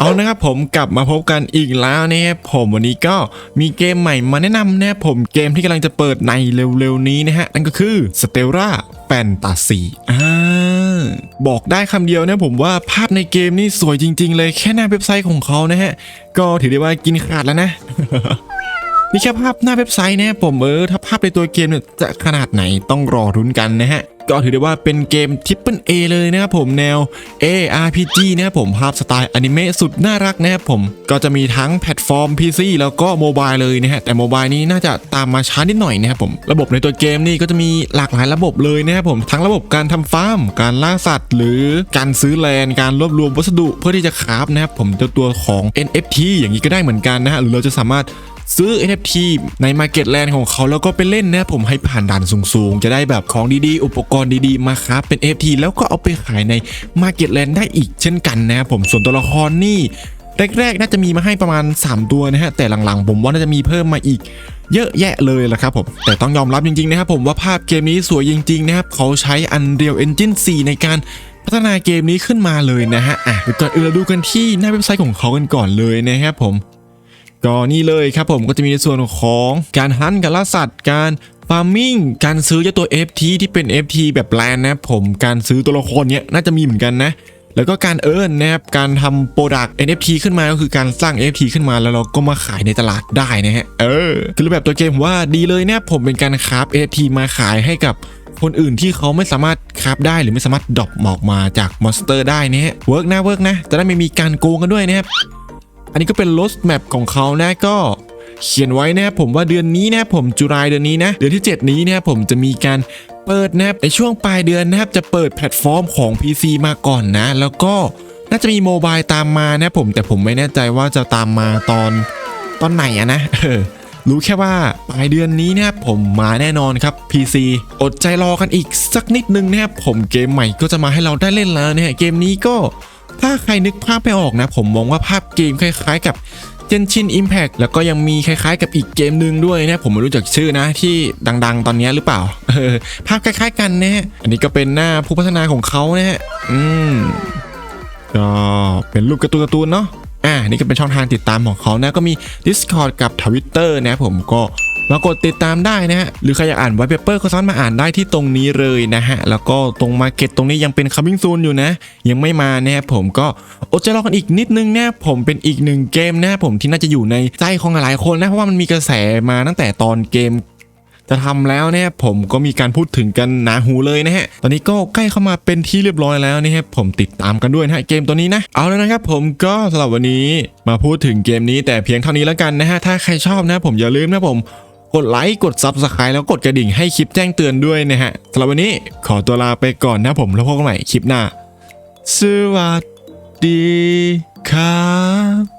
เอานะครับผมกลับมาพบกันอีกแล้วนะครับผมวันนี้ก็มีเกมใหม่มาแนะนำนะครับผมเกมที่กำลังจะเปิดในเร็วๆนี้นะฮะนั่นก็คือ Stella Fantasy อ่าบอกได้คำเดียวนะผมว่าภาพในเกมนี่สวยจริง ๆ เลยแค่หน้าเว็บไซต์ของเขานะฮะก็ถือได้ว่ากินขาดแล้วนะนี่แค่ภาพหน้าเว็บไซต์นะผมเออถ้าภาพในตัวเกมเนี่ยจะขนาดไหนต้องรอรุ้นกันนะฮะ ก็ถือได้ว่าเป็นเกมทิปเปิลเอเลยนะครับผมแนว ARPG นะครับผมภาพสไตล์อนิเมะสุดน่ารักนะครับผมก็จะมีทั้งแพลตฟอร์ม PC แล้วก็โมบายเลยนะฮะแต่โมบายนี้น่าจะตามมาช้านิดหน่อยนะครับผมระบบในตัวเกมนี่ก็จะมีหลากหลายระบบเลยนะครับผมทั้งระบบการทำฟาร์ม การล่าสัตว์ หรือการซื้อแลนด์การรวบรวมวัสดุเพื่อที่จะคราฟนะครับผมตัวตัวของ NFT อย่างนี้ก็ได้เหมือนกันนะฮะหรือเราจะสามารถ ซื้อ NFT ใน Market Land ของเขาแล้วก็ไปเล่นนะผมให้ผ่านด่านสูงๆ จะได้แบบของดีๆ อุปกรณ์ดีๆ มาครับเป็น NFT แล้วก็เอาไปขายใน Market Land ได้อีกเช่นกันนะผมส่วนตัวละครนี่แรกๆ น่าจะมีมาให้ประมาณ 3 ตัวนะฮะ แต่หลังๆ ผมว่าน่าจะมีเพิ่มมาอีกเยอะแยะเลยละครับผม แต่ต้องยอมรับจริงๆ นะครับผมว่าภาพเกมนี้สวยจริงๆ นะครับ เขาใช้ Unreal Engine 4 ในการพัฒนาเกมนี้ขึ้นมาเลยนะฮะ อะเดี๋ยวก่อนอื่นเราดูกันที่หน้าเว็บไซต์ของเขากันก่อนเลยนะครับผม ก็นี่เลยครับผมก็จะมีในส่วนของการฮันการล่าสัตว์ การฟาร์มิงการซื้อเจ้าตัว FT ที่เป็น FT แบบแลนด์นะผมการซื้อตัวละครเนี้ยน่าจะมีเหมือนกันนะแล้วก็การเอิร์นนะครับการทำโปรดักต์ NFT ขึ้นมาก็คือการสร้าง NFT ขึ้นมาแล้วเราก็มาขายในตลาดได้นะฮะเออคือรูปแบบตัวเกมผมว่าดีเลยนะครับผมเป็นการคราฟ NFT มาขายให้กับคนอื่นที่เขาไม่สามารถคราฟได้หรือไม่สามารถดรอปออกมาจากมอนสเตอร์ได้นะฮะเวิร์กนะเวิร์กนะจะได้ไม่มีการโกงกันด้วยนะครับ อันนี้ก็เป็น road map ของเขานะก็เขียนไว้นะครับผมว่าเดือนนี้นะครับผมจุลายเดือนนี้นะเดือนที่ 7 นี้นะครับผมจะมีการเปิดนะครับในช่วงปลายเดือนนะครับจะเปิดแพลตฟอร์มของ PC มาก่อนนะ แล้วก็น่าจะมีโมบายตามมานะครับผมแต่ผมไม่แน่ใจว่าจะตามมาตอนตอนไหนอะนะรู้แค่ว่าปลายเดือนนี้นะครับผมมาแน่นอนครับ PC อดใจรอกันอีกสักนิดนึงนะครับผมเกมใหม่ก็จะมาให้เราได้เล่นแล้วนะฮะเกมนี้ก็ ถ้าใครนึกภาพไม่ออกนะ ผมมองว่าภาพเกมคล้ายๆ กับ Genshin Impact แล้วก็ยังมีคล้ายๆ กับอีกเกมหนึ่งด้วยนะ ผมไม่รู้จักชื่อนะที่ดังๆ ตอนนี้หรือเปล่าออภาพคล้ายๆ กันนะฮะอันนี้ก็เป็นหน้าผู้พัฒนาของเขานะฮะอืมก็เป็นรูปการ์ตูนการ์ตูนเนาะอ่านี่ก็เป็นช่องทางติดตามของเขานะก็มี Discord กับ Twitter นะผมก็ มากดติดตามได้นะฮะหรือใครอยากอ่านไวเปเปอร์ก็สามารถมาอ่านได้ที่ตรงนี้เลยนะฮะแล้วก็ตรงมาเก็ตตรงนี้ยังเป็นคัมมิ่งซูนอยู่นะ ยังไม่มานะครับผมก็อดใจรอกันอีกนิดนึงนะผมเป็นอีกหนึ่งเกมนะผมที่น่าจะอยู่ในใจของหลายคนนะเพราะว่ามันมีกระแสมาตั้งแต่ตอนเกมจะทำแล้วเนี่ยผมก็มีการพูดถึงกันหนาหูเลยนะฮะ ตอนนี้ก็ใกล้เข้ามาเป็นที่เรียบร้อยแล้วนะครับผมติดตามกันด้วยนะฮะเกมตัวนี้นะ เอาแล้วนะครับผมก็สำหรับวันนี้มาพูดถึงเกมนี้แต่เพียงเท่านี้แล้วกันนะฮะ ถ้าใครชอบนะผมอย่าลืมนะผม กดไลค์กด Subscribe แล้วกดกระดิ่งให้คลิปแจ้งเตือนด้วยนะฮะสำหรับวันนี้ขอตัวลาไปก่อนนะผมแล้วพบกันใหม่คลิปหน้า สวัสดีครับ